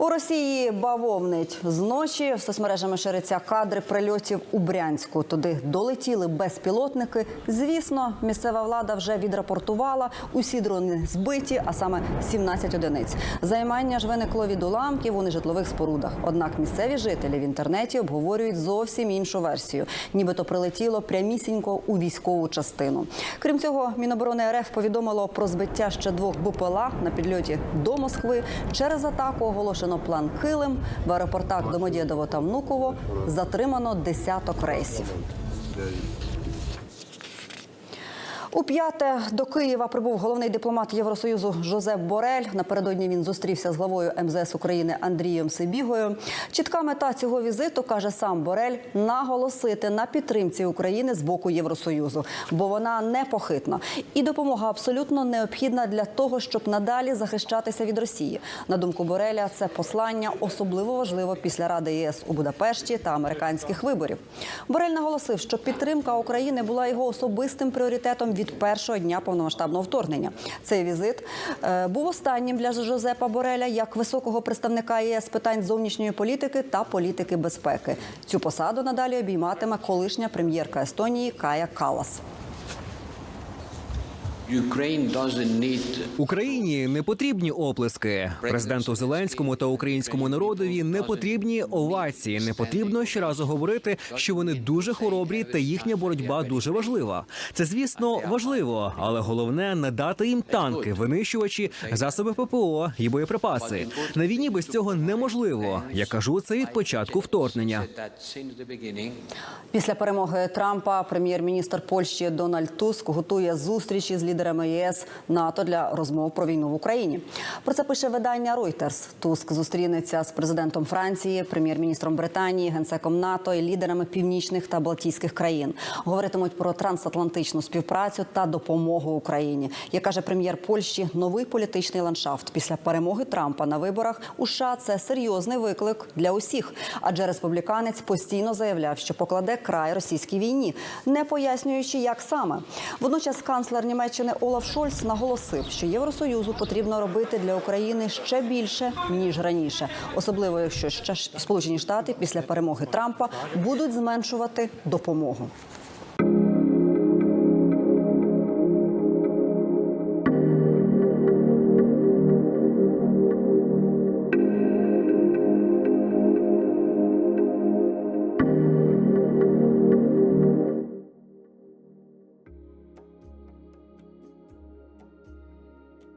У Росії бавовнить зночі соцмережами шириться кадри прильотів у Брянську. Туди долетіли безпілотники. Звісно, місцева влада вже відрапортувала. Усі дрони збиті, а саме 17 одиниць. Займання ж виникло від уламків у нежитлових спорудах. Однак місцеві жителі в інтернеті обговорюють зовсім іншу версію. Нібито прилетіло прямісінько у військову частину. Крім цього, Міноборони РФ повідомило про збиття ще двох БПЛА на підльоті до Москви. Через атаку оголошено план Килим. В аеропортах Домодєдово та Внуково затримано десяток рейсів. У п'яте до Києва прибув головний дипломат Євросоюзу Жозеп Борель. Напередодні він зустрівся з главою МЗС України Андрієм Сибігою. Чітка мета цього візиту каже сам Борель наголосити на підтримці України з боку Євросоюзу, бо вона непохитна і допомога абсолютно необхідна для того, щоб надалі захищатися від Росії. На думку Бореля, це послання особливо важливо після Ради ЄС у Будапешті та американських виборів. Борель наголосив, що підтримка України була його особистим пріоритетом від першого дня повномасштабного вторгнення. Цей візит е, був останнім для Жозепа Бореля як високого представника ЄС з питань зовнішньої політики та політики безпеки. Цю посаду надалі обійматиме колишня прем'єрка Естонії Кая Калас. Ukraine doesn't need Україні не потрібні оплески. Президенту Зеленському та українському народові не потрібні овації. Не потрібно щоразу говорити, що вони дуже хоробрі та їхня боротьба дуже важлива. Це звісно важливо, але головне надати їм танки, винищувачі, засоби ППО і боєприпаси. На війні без цього неможливо. Я кажу це від початку вторгнення. Після перемоги Трампа прем'єр-міністр Польщі Дональд Туск готує зустрічі з лідерами ЄС НАТО для розмов про війну в Україні. Про це пише видання Reuters. Туск зустрінеться з президентом Франції, прем'єр-міністром Британії, генсеком НАТО і лідерами північних та Балтійських країн. Говоритимуть про трансатлантичну співпрацю та допомогу Україні. Як каже прем'єр Польщі, новий політичний ландшафт після перемоги Трампа на виборах у США – це серйозний виклик для усіх. Адже республіканець постійно заявляв, що покладе край російській війні, не пояснюючи, як саме. Водночас канцлер Німеччини Олаф Шольц наголосив, що Євросоюзу потрібно робити для України ще більше ніж раніше, особливо якщо ще Сполучені Штати після перемоги Трампа будуть зменшувати допомогу.